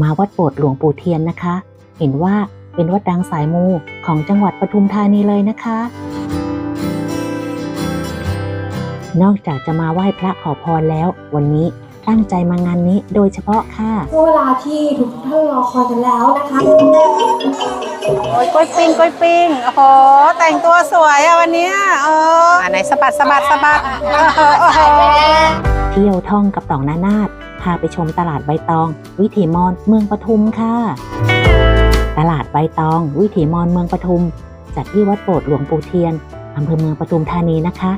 มาวัดโบสถ์หลวงปู่เทียนนะคะ เห็นว่าเป็นวัดดังสายมูของจังหวัดปทุมธานีเลยนะคะ นอกจากจะมาไหว้พระขอพรแล้ว วันนี้ตั้งใจมางานนี้โดยเฉพาะค่ะเวลาที่ทุกท่านรอคอยกันแล้วนะคะโอ้ยกล้วยปิ้งกล้วยปิ้งโอ้โหแต่งตัวสวยอะวันเนี้ยเอออันไหนสะบัดสะบัดสะบัดโอ้โหโอ้โหเที่ยวท่องกับต่องนานาด พาไปชมตลาดใบตอง วิถีมอนเมืองปทุมค่ะ ตลาดใบตอง วิถีมอนเมืองปทุม จัดที่วัดโบสถ์หลวงปู่เทียนอำเภอเมืองปทุมธานีนะคะ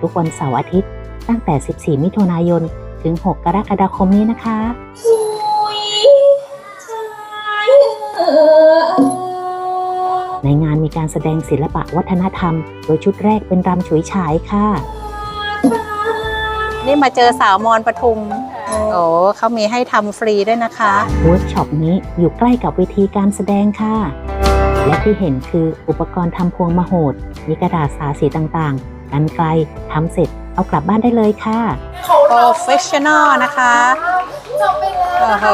ทุกวันเสาร์อาทิตย์ ตั้งแต่ 14 มิถุนายน ถึง 6 กรกฎาคมนี้นะคะในงานมีการแสดงศิลปะวัฒนธรรม โดยชุดแรกเป็นรำฉุยฉายค่ะ นี่มาเจอสาวมอนปทุม โอ้เขามีให้ทำฟรีด้วยนะคะ เวิร์กช็อปนี้อยู่ใกล้กับเวทีการแสดงค่ะ และที่เห็นคืออุปกรณ์ทำพวงมโหด มีกระดาษสาสีต่างๆ กันไกลทำเสร็จเอากลับบ้านได้เลยค่ะ professional นะคะโอ้โห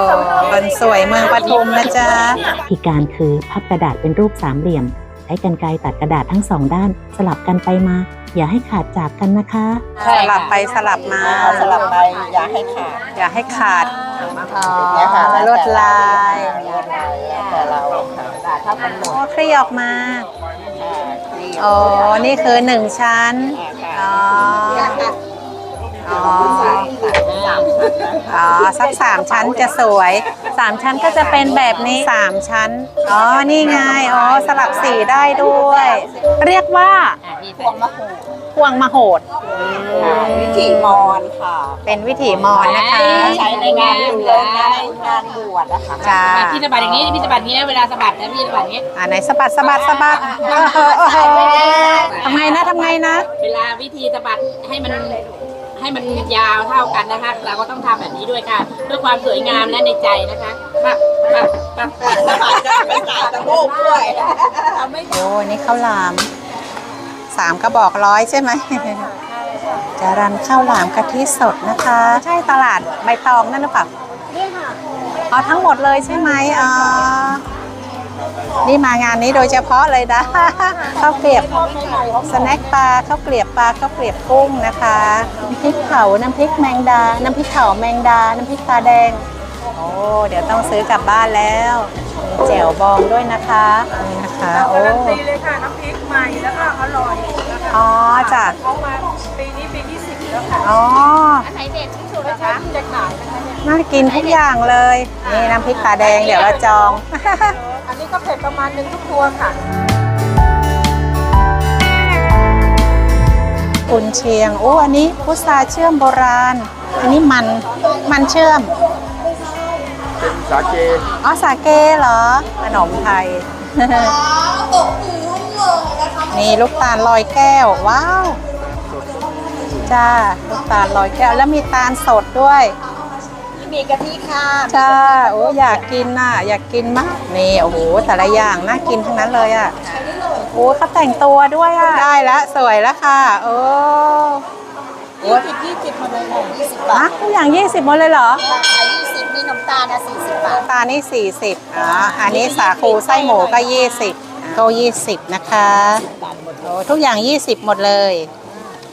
คนสวยเมืองปทุมนะจ๊ะที่การคือพับกระดาษเป็นรูปสามเหลี่ยม ใช้กันไกรตัดกระดาษทั้งสองด้าน สลับกันไปมา อย่าให้ขาดจากกันนะคะ สลับไปสลับมาสลับไปอย่าให้ขาด อย่าให้ขาดอย่างเงี้ยค่ะลวดลายลวดลายแล้วแต่เราค่ะถ้ากำหนดโอ้คลี่ออกมาที่โอ้นี่คือหนึ่งชั้นอ๋ออ๋ออ๋อสักสามชั้นจะสวยสามชั้นก็จะเป็นแบบนี้สามชั้น อ๋อ นี่ไง อ๋อ สลับสีได้ด้วย เรียกว่า พวงมะโหพวงมโหดวิถีมอนค่ะเป็นวิถีมอนนะคะ ใช้ในงานเลิศงานงานบวชนะคะจ้าพี่สะบัดอย่างนี้พี่สะบัดอย่างนี้นะเวลาสะบัดนะพี่สะบัดอย่างนี้ อ่าไหนสะบัดสะบัดสะบัดโอ้โหโอ้โหทำไงนะทำไงนะเวลาวิธีสะบัดให้มันให้มันยาวเท่ากันนะคะ เราก็ต้องทำแบบนี้ด้วยค่ะเพื่อความสวยงามและในใจนะคะปักปักปักปักสะบัดจะเป็นสายตะโพกด้วยทำไม่โอ้นี่ข้าวหลาม สามกระบอกร้อยใช่ไหมจะรันข้าวหลามกะทิสดนะคะ ใช่ตลาดใบตองนั่นหรือเปล่าอ๋อทั้งหมดเลยใช่ไหมอ๋อนี่มางานนี้โดยเฉพาะเลยนะข้าวเกลียบสแน็คปลาข้าวเกลียบปลาข้าวเกลียบกุ้งนะคะน้ำพริกเผาน้ำพริกแมงดา น้ำพริกเผาแมงดา น้ำพริกตาแดง โอ้เดี๋ยวต้องซื้อกลับบ้านแล้วมี แจ่วบองด้วยนะคะนี่นะคะโอ้ดีเลยค่ะน้ำพริกใหม่แล้วก็อร่อยนะคะอ๋อจ้ะเขามาปีนี้ปีที่สิบแล้วค่ะอ๋ออันไหนเด็ดที่สุดนะคะที่จะขายนะคะเนี่ยน่ากินทุกอย่างเลยนี่น้ำพริกตาแดงเดี๋ยวเราจอง อันนี้ก็เผ็ดประมาณหนึ่งทุกตัวค่ะกุนเชียงโอ้อันนี้พุทราเชื่อมโบราณ อันนี้มันมันเชื่อม สาเกอ๋อสาเกเหรอขนมไทยนี่ลูกตาลลอยแก้ว ว้าว จ้า ลูกตาลลอยแก้วแล้วมีตาลสดด้วย มีกะทิค่ะจ้า โอ้อยากกินน่ะ อยากกินมากนี่โอ้โหแต่ละอย่างน่ากินทั้งนั้นเลยอะโอ้เขาแต่งตัวด้วยอะ ได้แล้วสวยแล้วค่ะ โอ้โอ้ยี่สิบยี่สิบมาเลยค่ะยี่สิบบาฮะททุกอย่าง 20หมดเลยเหรอยี่สิบ มีน้ำตาลนะสี่สิบบาท ตานี่ 40อ๋ออันนี้สาคูไส้หมูก็ 20ก็20 นะคะโอ้ทุกอย่าง 20 หมดเลย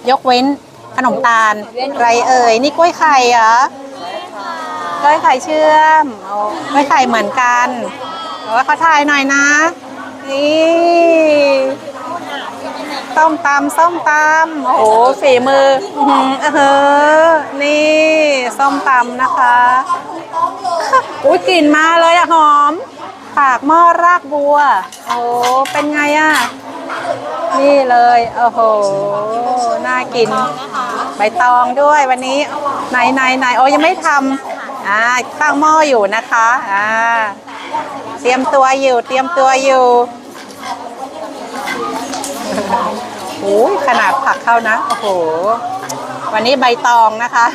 ยกเว้นขนมตาลไรเอ่ย นี่กล้วยไข่เหรอกล้วยไข่เชื่อมโอ้กล้วยไข่เหมือนกันโอ้เขาถ่ายหน่อยนะ นี่ส้มตำส้มตำโอ้โหฝีมืออื้อหือเออนี่ ส้มตำนะคะ อุ้ยกลิ่นมาเลยอะหอม ปากหม้อรากบัว โอ้เป็นไงอะนี่เลย โอ้โห น่ากิน ใบตองด้วยวันนี้ ไหนไหนไหนโอ้ยังไม่ทำอ่าตั้งหม้ออยู่นะคะอ่าเตรียมตัวอยู่ เตรียมตัวอยู่โอ้ยขนาดผักเข้านะ โอ้โห วันนี้ใบตองนะคะ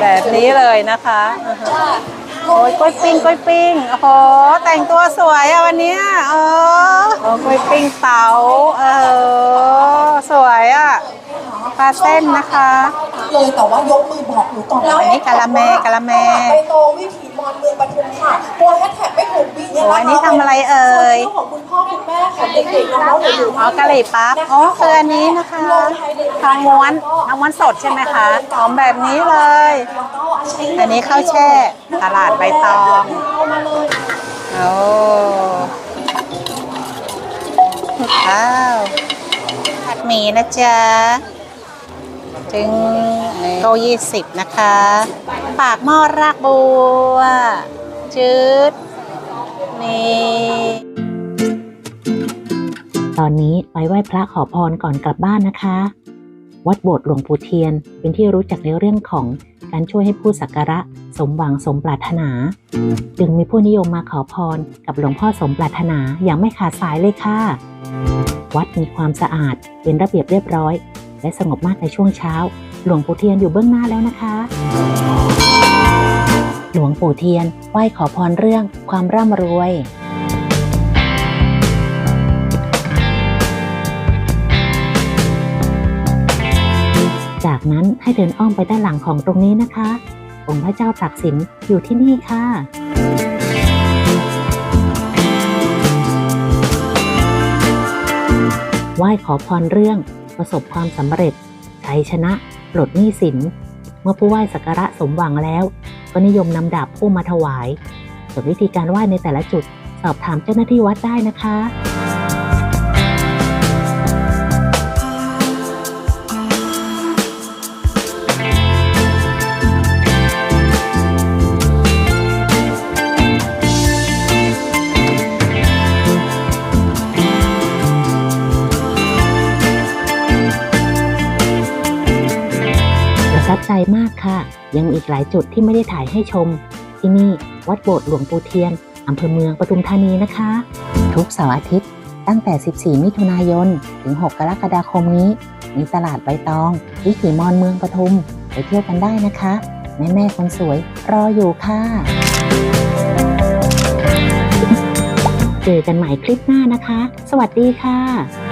แบบนี้เลยนะคะอือฮึโอ้ยกล้วยปิ้งกล้วยปิ้งโอ้โหแต่งตัวสวยอะวันเนี้ยเออโอ้กล้วยปิ้งเตาเออสวยอะปลาเส้นนะคะ เลยแต่ว่ายกมือบอกหนูก่อนอันนี้กะละแมกะละแม ไปโตวิถี มอนเมืองปทุมนี้ค่ะตัวแฮชแท็กไม่ถูกบินเนี่ยโอ้นะอันคะนี้ทำอะไรเอ่ยโซเชียลของคุณพ่อคุณแม่ของเด็กๆน้องๆหนูๆอ๋อกะหรี่ปั๊บอ๋อคืออันนี้นะคะทองม้วนทองม้วนสดใช่ไหมคะหอมแบบนี้เลย อันนี้ข้าวแช่ตลาดใบตองมาเลยโอ้ว้าวผัดหมี่นะจ๊ะถึงโตยี่สิบนะคะ ปากหม้อรากบัวจืดนี่ตอนนี้ไปไหว้พระขอพรก่อนกลับบ้านนะคะ วัดโบสถ์หลวงปู่เทียนเป็นที่รู้จักในเรื่องของการช่วยให้ผู้สักการะสมหวังสมปรารถนา จึงมีผู้นิยมมาขอพรกับหลวงพ่อสมปรารถนาอย่างไม่ขาดสายเลยค่ะ วัดมีความสะอาดเป็นระเบียบเรียบร้อย และสงบมากในช่วงเช้า หลวงปู่เทียนอยู่เบื้องหน้าแล้วนะคะ ปู่เทียนไหว้ขอพรเรื่องความร่ำรวย จากนั้นให้เดินอ้อมไปด้านหลังของตรงนี้นะคะ องค์พระเจ้าตากสินอยู่ที่นี่ค่ะไหว้ขอพรเรื่อง ประสบความสำเร็จชัยชนะ ปลดหนี้สิน เมื่อผู้ไหว้สักการะสมหวังแล้ว ก็นิยมนำดาบผู้มาถวาย ส่วนวิธีการไหว้ในแต่ละจุด สอบถามเจ้าหน้าที่วัดได้นะคะ ทับใจมากค่ะ ยังมีอีกหลายจุดที่ไม่ได้ถ่ายให้ชม ที่นี่วัดโบสถ์หลวงปู่เทียนอำเภอเมืองปทุมธานีนะคะ ทุกเสาร์อาทิตย์ตั้งแต่ 14 มิถุนายน ถึง 6 กรกฎาคมนี้ มีตลาดใบตอง วิถีมอนเมืองปทุม ไปเที่ยวกันได้นะคะ แม่แม่ๆคนสวยรออยู่ค่ะ เจอกันใหม่คลิปหน้านะคะ สวัสดีค่ะ